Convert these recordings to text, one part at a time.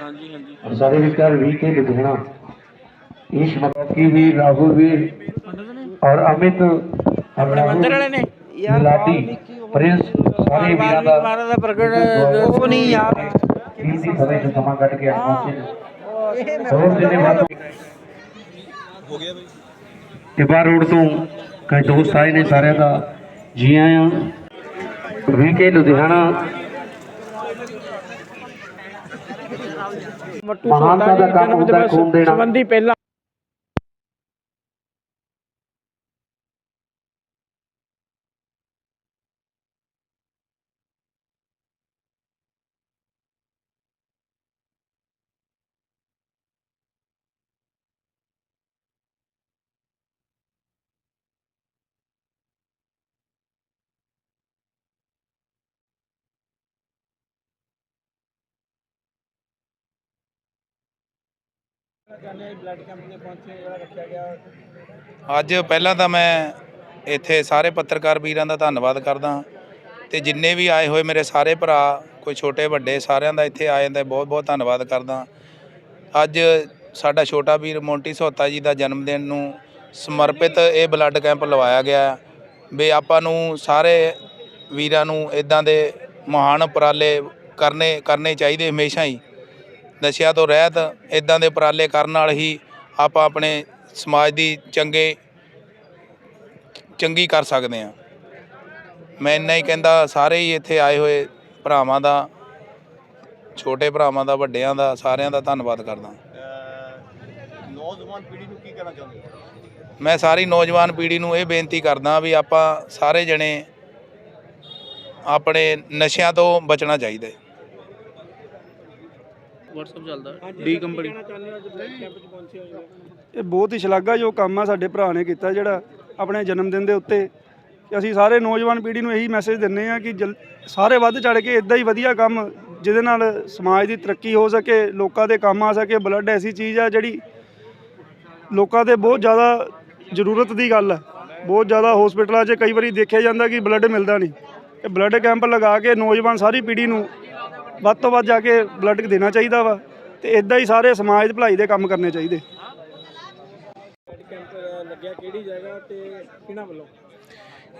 ਹਾਂਜੀ ਹਾਂਜੀ और सारे विचार वी के लुधियाना ईश मक्की भी राहुल भी और अमित ਆਪਣੇ ਮੰਦਰ ਵਾਲੇ ਨੇ लाटी प्रिंस सारे वीरां दा ਮਹਾਰਾਜ ਦਾ ਪ੍ਰਗਟ ਉਹ ਨਹੀਂ ਯਾਰ कीमती समय से समा ਕੱਢ ਕੇ ਅੱਜ ਪਹੁੰਚੇ ਨੇ ਹੋਰ ਜਿਹਨੇ ਵੱਧ ਹੋ ਗਿਆ ਬਈ ਟਿੱਬਾ ਰੋਡ ਤੋਂ ਕਈ ਦੋਸਤ ਆਏ ਨੇ ਸਾਰਿਆਂ ਦਾ ਜੀ ਆਇਆਂ ਵੀ ਕੇ ਲੁਧਿਆਣਾ ਮਹਾਨਤਾ ਦਾ ਕੰਮ ਹੁੰਦਾ ਖੂਨ ਦੇਣਾ। ਸੰਬੰਧੀ ਪਹਿਲਾਂ ਅੱਜ ਪਹਿਲਾਂ ਤਾਂ ਮੈਂ ਇੱਥੇ ਸਾਰੇ ਪੱਤਰਕਾਰ ਵੀਰਾਂ ਦਾ ਧੰਨਵਾਦ ਕਰਦਾ ਤੇ ਜਿੰਨੇ ਵੀ ਆਏ ਹੋਏ ਮੇਰੇ ਸਾਰੇ ਭਰਾ, ਕੋਈ ਛੋਟੇ, ਵੱਡੇ, ਸਾਰਿਆਂ ਦਾ ਇੱਥੇ ਆਏ ਦਾ ਬਹੁਤ ਬਹੁਤ ਧੰਨਵਾਦ ਕਰਦਾ ਅੱਜ ਸਾਡਾ ਛੋਟਾ ਵੀਰ ਮੋਂਟੀ ਸੋਤਾ ਜੀ ਦਾ ਜਨਮ ਦਿਨ ਨੂੰ ਸਮਰਪਿਤ ਇਹ ਬਲੱਡ ਕੈਂਪ ਲਵਾਇਆ ਗਿਆ ਵੀ ਆਪਾਂ ਨੂੰ ਸਾਰੇ ਵੀਰਾਂ ਨੂੰ ਇਦਾਂ ਦੇ ਮਹਾਨ ਉਪਰਾਲੇ ਕਰਨੇ ਕਰਨੇ ਚਾਹੀਦੇ ਹਮੇਸ਼ਾ ਹੀ। ਨਸ਼ਿਆਂ ਤੋਂ ਰਹਿਤ ਇਦਾਂ ਦੇ ਉਪਰਾਲੇ ਕਰਨ ਨਾਲ ਹੀ ਆਪਾਂ ਆਪਣੇ ਸਮਾਜ ਦੀ ਚੰਗੇ ਚੰਗੀ ਕਰ ਸਕਦੇ ਹਾਂ। ਮੈਂ ਇੰਨਾ ਹੀ ਕਹਿੰਦਾ ਸਾਰੇ ਹੀ ਇੱਥੇ ਆਏ ਹੋਏ ਭਰਾਵਾਂ ਦਾ ਛੋਟੇ ਭਰਾਵਾਂ ਦਾ ਵੱਡਿਆਂ ਦਾ ਸਾਰਿਆਂ ਦਾ ਧੰਨਵਾਦ ਕਰਦਾ। ਨੌਜਵਾਨ ਪੀੜ੍ਹੀ ਨੂੰ ਕੀ ਕਹਿਣਾ ਚਾਹੁੰਦੇ ਮੈਂ ਸਾਰੀ ਨੌਜਵਾਨ ਪੀੜ੍ਹੀ ਨੂੰ ਇਹ ਬੇਨਤੀ ਕਰਦਾ ਵੀ ਆਪਾਂ ਸਾਰੇ ਜਣੇ ਆਪਣੇ ਨਸ਼ਿਆਂ ਤੋਂ ਬਚਣਾ ਚਾਹੀਦਾ WhatsApp ਚੱਲਦਾ। ਡੀ ਕੰਪਨੀ ਇਹ ਬਹੁਤ ਹੀ ਸ਼ਲਾਘਾਯੋਗ ਕੰਮ ਆ ਸਾਡੇ ਭਰਾ ਨੇ ਕੀਤਾ ਜਿਹੜਾ ਆਪਣੇ ਜਨਮ ਦਿਨ ਦੇ ਉੱਤੇ। ਕਿ ਅਸੀਂ ਸਾਰੇ ਨੌਜਵਾਨ ਪੀੜ੍ਹੀ ਨੂੰ ਇਹੀ ਮੈਸੇਜ ਦਿੰਨੇ ਆ ਕਿ ਜਲ- ਸਾਰੇ ਵੱਧ ਚੜ ਕੇ ਇਦਾਂ ਹੀ ਵਧੀਆ ਕੰਮ ਜਿਹਦੇ ਨਾਲ ਸਮਾਜ ਦੀ ਤਰੱਕੀ ਹੋ ਸਕੇ ਲੋਕਾਂ ਦੇ ਕੰਮ ਆ ਸਕੇ। ਬਲੱਡ ਐਸੀ ਚੀਜ਼ ਆ ਜਿਹੜੀ ਲੋਕਾਂ ਦੇ ਬਹੁਤ ਜ਼ਿਆਦਾ ਜ਼ਰੂਰਤ ਦੀ ਗੱਲ ਹੈ ਬਹੁਤ ਜ਼ਿਆਦਾ ਹਸਪੀਟਲਾਂ 'ਚ ਕਈ ਵਾਰੀ ਦੇਖਿਆ ਜਾਂਦਾ ਕਿ ਬਲੱਡ ਮਿਲਦਾ ਨਹੀਂ। ਇਹ ਬਲੱਡ ਕੈਂਪ ਲਗਾ ਕੇ ਨੌਜਵਾਨ ਸਾਰੀ ਪੀੜ੍ਹੀ ਨੂੰ ਵੱਧ ਤੋਂ ਵੱਧ ਜਾ ਕੇ ਬਲੱਡ ਦੇਣਾ ਚਾਹੀਦਾ ਵਾ ਤੇ ਇਦਾਂ ਹੀ ਸਾਰੇ ਸਮਾਜ ਦੀ ਭਲਾਈ ਦੇ ਕੰਮ ਕਰਨੇ ਚਾਹੀਦੇ। ਕੈਂਪ ਲੱਗਿਆ ਕਿਹੜੀ ਜਗ੍ਹਾ ਤੇ ਕਿਹਨਾਂ ਵੱਲੋਂ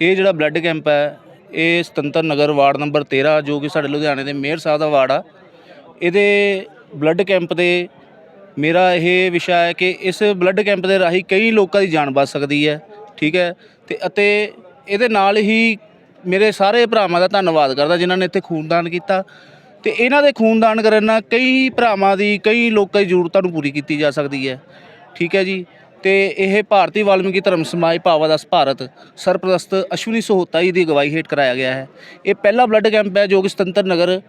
ਇਹ ਜਿਹੜਾ ਬਲੱਡ ਕੈਂਪ ਹੈ, ਇਹ ਸੁਤੰਤਰ ਨਗਰ ਵਾਰਡ ਨੰਬਰ 13 ਜੋ ਕਿ ਸਾਡੇ ਲੁਧਿਆਣੇ ਦੇ ਮੇਅਰ ਸਾਹਿਬ ਦਾ ਵਾਰਡ ਆ। ਇਹਦੇ ਬਲੱਡ ਕੈਂਪ ਦੇ ਮੇਰਾ ਇਹ ਵਿਸ਼ਾ ਹੈ ਕਿ ਇਸ ਬਲੱਡ ਕੈਂਪ ਦੇ ਰਾਹੀਂ ਕਈ ਲੋਕਾਂ ਦੀ ਜਾਨ ਬਚ ਸਕਦੀ ਹੈ, ਠੀਕ ਹੈ? ਤੇ ਅਤੇ ਇਹਦੇ ਨਾਲ ਹੀ ਮੇਰੇ ਸਾਰੇ ਭਰਾਵਾਂ ਦਾ ਧੰਨਵਾਦ ਕਰਦਾ, ਜਿਨ੍ਹਾਂ ਨੇ ਇੱਥੇ ਖੂਨਦਾਨ ਕੀਤਾ। ਤੇ ਇਹਨਾਂ ਦੇ ਖੂਨਦਾਨ ਕਰਨ ਨਾਲ ਕਈ ਭਰਾਵਾਂ ਦੀ, ਕਈ ਲੋਕਾਂ ਦੀ ਜ਼ਰੂਰਤਾਂ ਨੂੰ ਪੂਰੀ ਕੀਤੀ ਜਾ ਸਕਦੀ ਹੈ। ਠੀਕ ਹੈ ਜੀ? ਤੇ ਇਹ ਭਾਰਤੀ ਵਾਲਮੀਕੀ ਧਰਮ ਸਮਾਜ ਪਾਵਾਦਾਸ ਭਾਰਤ ਸਰਪ੍ਰਸਤ ਅਸ਼ਵਨੀ ਸਹੋਤਾ ਜੀ ਦੀ ਅਗਵਾਈ ਹੇਠ ਕਰਾਇਆ ਗਿਆ ਹੈ। ਇਹ ਪਹਿਲਾ ਬਲੱਡ ਕੈਂਪ ਹੈ ਜੋ ਕਿ ਸੁਤੰਤਰ ਨਗਰ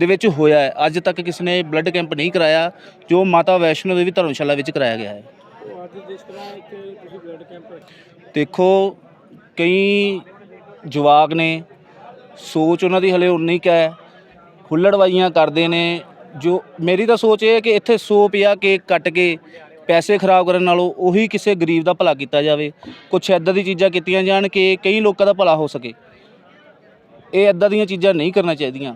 ਦੇ ਵਿੱਚ ਹੋਇਆ ਹੈ। ਅੱਜ ਤੱਕ ਕਿਸੇ ਨੇ ਬਲੱਡ ਕੈਂਪ ਨਹੀਂ ਕਰਾਇਆ, ਜੋ ਮਾਤਾ ਵੈਸ਼ਨੋ ਦੇਵੀ ਧਰਮਸ਼ਾਲਾ ਵਿੱਚ ਕਰਾਇਆ ਗਿਆ ਹੈ। ਦੇਖੋ, ਕਈ ਜਵਾਕ ਨੇ ਸੋਚ ਉਹਨਾਂ ਦੀ ਹਲੇ ਉਨੀ ਕੁ ਹੈ। ਹੁੱਲੜਵਾਈਆਂ ਕਰਦੇ ਨੇ, ਜੋ ਮੇਰੀ ਤਾਂ ਸੋਚ ਇਹ ਹੈ ਕਿ ਇੱਥੇ 150 ਕੇਕ ਕੱਟ ਕੇ ਪੈਸੇ ਖਰਾਬ ਕਰਨ ਨਾਲੋਂ ਉਹੀ ਕਿਸੇ ਗਰੀਬ ਦਾ ਭਲਾ ਕੀਤਾ ਜਾਵੇ। ਕੁਛ ਐਦਾਂ ਦੀ ਚੀਜ਼ਾਂ ਕੀਤੀਆਂ ਜਾਣ ਕਿ ਕਈ ਲੋਕਾਂ ਦਾ ਭਲਾ ਹੋ ਸਕੇ। ਇਹ ਐਦਾਂ ਦੀਆਂ ਚੀਜ਼ਾਂ ਨਹੀਂ ਕਰਨਾ ਚਾਹੀਦੀਆਂ।